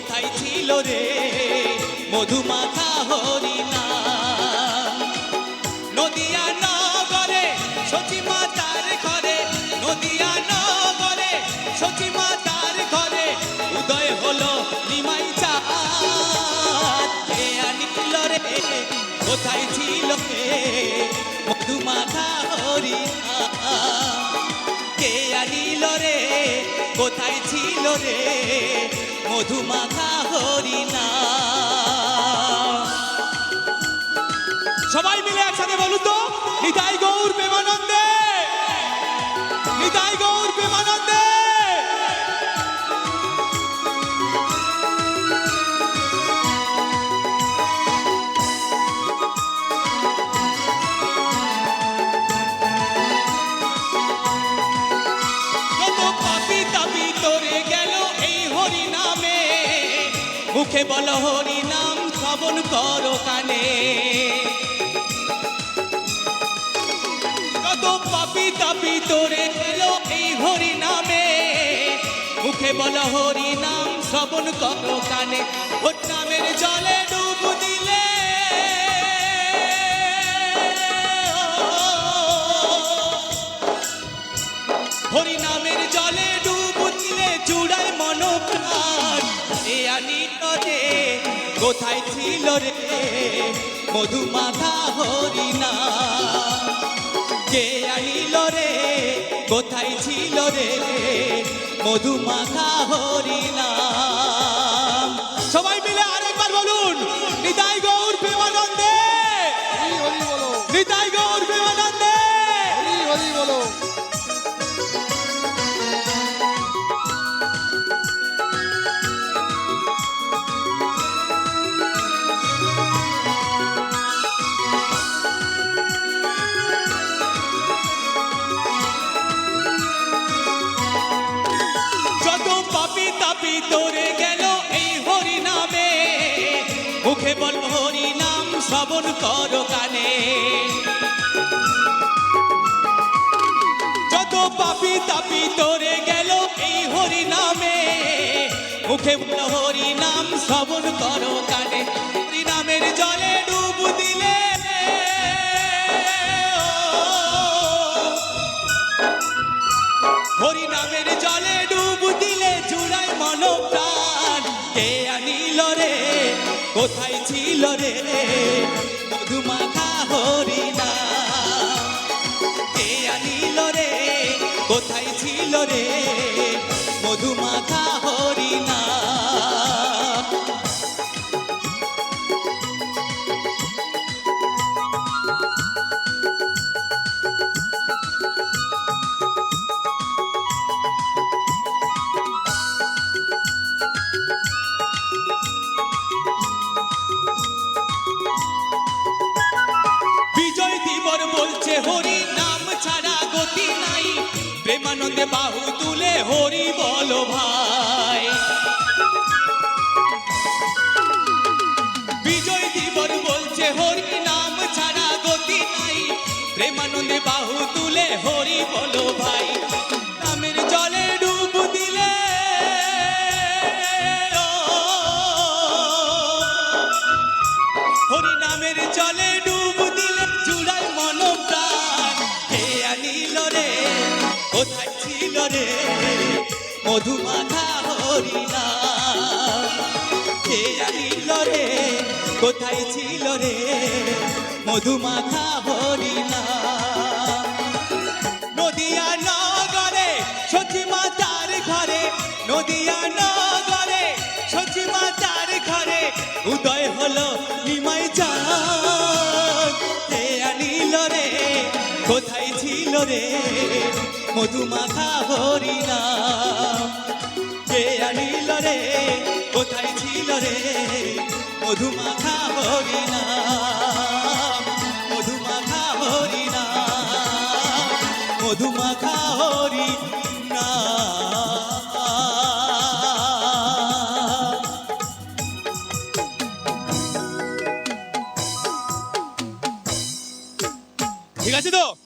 কোথায় ছিল রে? মধুমাখা হরি নাম নদিয়া নগরে সচি মাতার ঘরে, নদিয়া নগরে সচি মাতার ঘরে, উদয় হলো নিমাই চাঁদ। আনিল রে, কোথায় ছিল রে? মধুমাখা হরি নাম কে আনিল রে, কোথায় ছিল রে? মধুমাখা হরি সবাই মিলে একসাথে বলুন তো মুখে বল হরি নাম শ্রবণ করো কানে। কত পাপি তাপি তোরে গেল এই হরি নামে। মুখে বল হরি নাম শ্রবণ করো কানে। নামের জলে ডুব দিলে। হরি নামের জলে ডুব দিলে চূড়ায় মন এ আনিল রে কোথায় ছিল রে? মধুমাখা হরি নাম কে আনিল রে? কোথায় ছিল রে? মধুমাখা হরি পাপি তোরে গেল এই হরি নামে মুখে বল হরি নাম শ্রবণ কর কানে যত পাপি তাপি তোরে গেল এই হরি নামে মুখে বল হরি নাম শ্রবণ কর কানে হরি নামের জলে ডুব দিলে হরি নামের জলে ডুব জুড়াই মন প্রাণ কে আনিল রে? কোথায় ছিল রে? মধুমাখা বলছে হরি নাম ছাড়া গতি নাই। প্রেমানন্দে বাহু তুলে হরি বল ভাই। কোথায় ছিল রে? মধুমাখা হরি নাম কে আনিল রে? কোথায় ছিল রে? মধুমাখা হরি নাম নদিয়া নগরে সচি মাতার ঘরে, নদিয়া নগরে সচি মাতার ঘরে উদয় হলো নিমাই চাঁদ। কে আনিল রে? কোথায় ছিল রে? মধুমাখা হরি নাম কে আনিল রে? কোথায় ছিল রে? মধুমাখা হরি নাম মধুমাখা হরি নাম মধুমাখা হরি ঠিক আছে তো?